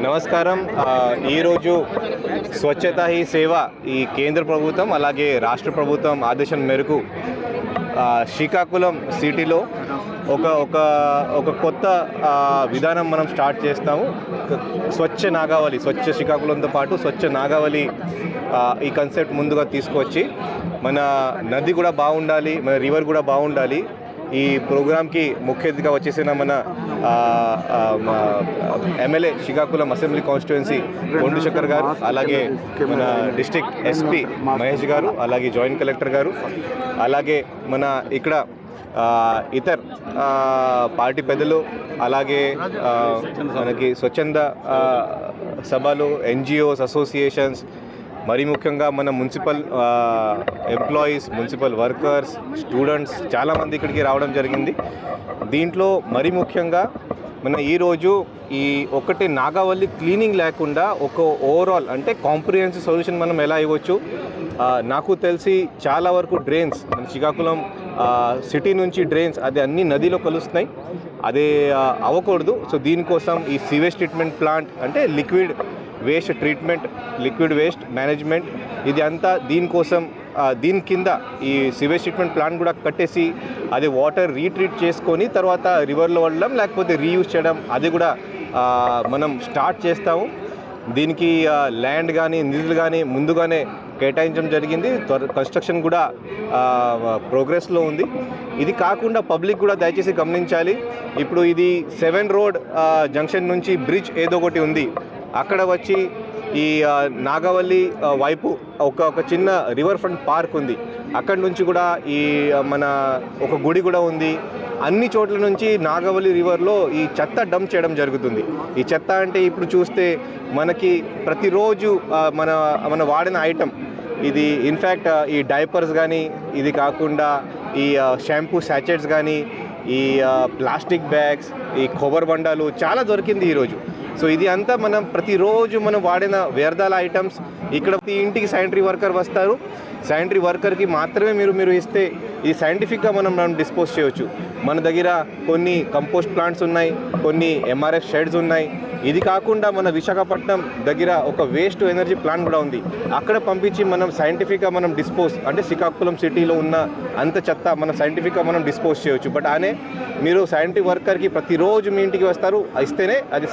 నమస్కారం. ఈరోజు స్వచ్ఛత హీ సేవ ఈ కేంద్ర ప్రభుత్వం అలాగే రాష్ట్ర ప్రభుత్వం ఆదేశం మేరకు శ్రీకాకుళం సిటీలో ఒక ఒక ఒక కొత్త విధానం మనం స్టార్ట్ చేస్తాము. స్వచ్ఛ నాగావళి స్వచ్ఛ శ్రీకాకుళంతో పాటు స్వచ్ఛ నాగావళి ఈ కన్సెప్ట్ ముందుగా తీసుకొచ్చి మన నది కూడా బాగుండాలి మన రివర్ కూడా బాగుండాలి. ఈ ప్రోగ్రామ్కి ముఖ్య అతిథిగా వచ్చేసిన మన MLA Srikakulam assembly constituency Kondu Shankar గారు అలాగే మన డిస్టిక్ ఎస్పీ మహేష్ గారు అలాగే జాయింట్ కలెక్టర్ గారు అలాగే మన ఇక్కడ ఇతర్ ఇతర పార్టీ పెద్దలు అలాగే మనకి స్వచ్ఛంద సభలు ఎన్జిఓస్ అసోసియేషన్స్ మరీ ముఖ్యంగా మన municipal employees municipal workers students చాలామంది ఇక్కడికి రావడం జరిగింది. దీంట్లో మరీ ముఖ్యంగా మన ఈరోజు ఈ ఒకటి నాగావల్లి క్లీనింగ్ లేకుండా ఒక ఓవరాల్ అంటే కాంప్రిహెన్సివ్ సొల్యూషన్ మనం ఎలా ఇవ్వచ్చు? నాకు తెలిసి చాలా వరకు డ్రైన్స్ మన శ్రీకాకుళం సిటీ నుంచి డ్రైన్స్ అది అన్ని నదిలో కలుస్తున్నాయి. అదే అవ్వకూడదు. సో దీనికోసం ఈ సీవేజ్ ట్రీట్మెంట్ ప్లాంట్ అంటే liquid waste treatment liquid waste management ఇది అంతా దీనికోసం దీని కింద ఈ సివేజ్ ట్రీట్మెంట్ ప్లాంట్ కూడా కట్టేసి అది వాటర్ రీట్రీట్ చేసుకొని తర్వాత రివర్లో వెళ్ళడం లేకపోతే రీయూజ్ చేయడం అది కూడా మనం స్టార్ట్ చేస్తాము. దీనికి ల్యాండ్ కానీ నిధులు కానీ ముందుగానే కేటాయించడం జరిగింది. త్వర కన్స్ట్రక్షన్ కూడా ప్రోగ్రెస్లో ఉంది. ఇది కాకుండా పబ్లిక్ కూడా దయచేసి గమనించాలి. ఇప్పుడు ఇది సెవెన్ రోడ్ జంక్షన్ నుంచి బ్రిడ్జ్ ఏదో ఒకటి ఉంది. అక్కడ వచ్చి ఈ నాగవల్లి వైపు ఒక ఒక చిన్న రివర్ ఫ్రంట్ పార్క్ ఉంది. అక్కడి నుంచి కూడా ఈ మన ఒక గుడి కూడా ఉంది. అన్ని చోట్ల నుంచి నాగవల్లి రివర్లో ఈ చెత్త డంప్ చేయడం జరుగుతుంది. ఈ చెత్త అంటే ఇప్పుడు చూస్తే మనకి ప్రతిరోజు మన మన వాడిన ఐటమ్ ఇది ఇన్ఫ్యాక్ట్ ఈ డైపర్స్ కానీ ఇది కాకుండా ఈ షాంపూ శాచెట్స్ కానీ ఈ ప్లాస్టిక్ బ్యాగ్స్ ఈ కొబ్బరి బండాలు చాలా దొరికింది ఈరోజు. సో ఇది అంతా మనం ప్రతిరోజు మనం వాడిన వ్యర్థాల ఐటమ్స్. ఇక్కడ ప్రతి ఇంటికి శానిటరీ వర్కర్ వస్తారు. శానిటరీ వర్కర్కి మాత్రమే మీరు మీరు ఇస్తే ఇది సైంటిఫిక్గా మనం మనం డిస్పోజ్ చేయవచ్చు మన దగ్గర కొన్ని కంపోస్ట్ ప్లాంట్స్ ఉన్నాయి కొన్ని ఎంఆర్ఎఫ్ షెడ్స్ ఉన్నాయి. ఇది కాకుండా మన విశాఖపట్నం దగ్గర ఒక వేస్ట్ ఎనర్జీ ప్లాంట్ కూడా ఉంది. అక్కడ పంపించి మనం సైంటిఫిక్గా మనం డిస్పోజ్ అంటే శ్రీకాకుళం సిటీలో ఉన్న అంత చెత్త మనం సైంటిఫిక్గా మనం డిస్పోజ్ చేయవచ్చు బట్ అనే మీరు సైంటిఫిక్ వర్కర్కి ప్రతిరోజు మీ ఇంటికి వస్తారు ఇస్తేనే అది